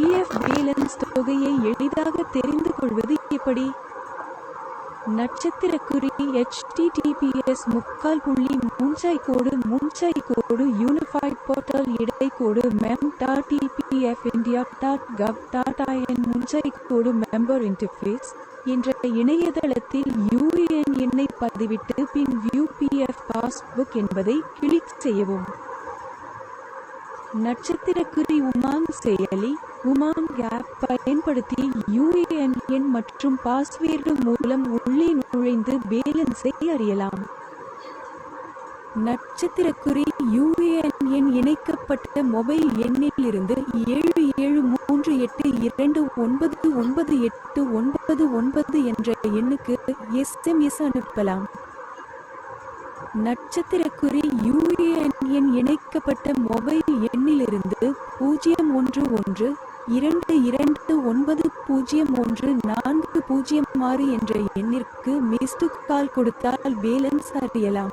PF balance தொகையை எளிதாக தெரிந்து கொள்வது எப்படி? நட்சத்திரக்குறி ஹெச்டிடிபிஎஸ் முக்கால் புள்ளி முன்சாய் கோடு முன்சாய் கோடு unified portal இடைக்கோடு mem dot EPF India dot gov dot IN முன்சாய் கோடு மெம்பர் இன்டர்ஃபேஸ் என்ற இணையதளத்தில் யூஏஎன் எண்ணை பதிவிட்டு பின் வியூ பிஎஃப் பாஸ்புக் என்பதை கிளிக் செய்யவும். நட்சத்திரக்குறி உமாங் செயலி உமாங் ஆப் பயன்படுத்தி யூஏஎன் எண் மற்றும் பாஸ்வேர்டு மூலம் உள்ளே நுழைந்து பேலன்ஸை அறியலாம். நட்சத்திரக்குறி யூஏஎன் எண் இணைக்கப்பட்ட மொபைல் எண்ணிலிருந்து ஏழு ஏழு மூன்று எட்டு இரண்டு ஒன்பது ஒன்பது எட்டு ஒன்பது ஒன்பது என்ற எண்ணுக்கு எஸ்எம்எஸ் அனுப்பலாம். நட்சத்திரக்குறி யூஏஎன் எண் இணைக்கப்பட்ட மொபைல் எண்ணிலிருந்து பூஜ்ஜியம் ஒன்று ஒன்று இரண்டு இரண்டு ஒன்பது பூஜ்ஜியம் ஒன்று நான்கு பூஜ்ஜியம் ஆறு என்ற எண்ணிற்கு மிஸ்டு கால் கொடுத்தால் பேலன்ஸ் அறியலாம்.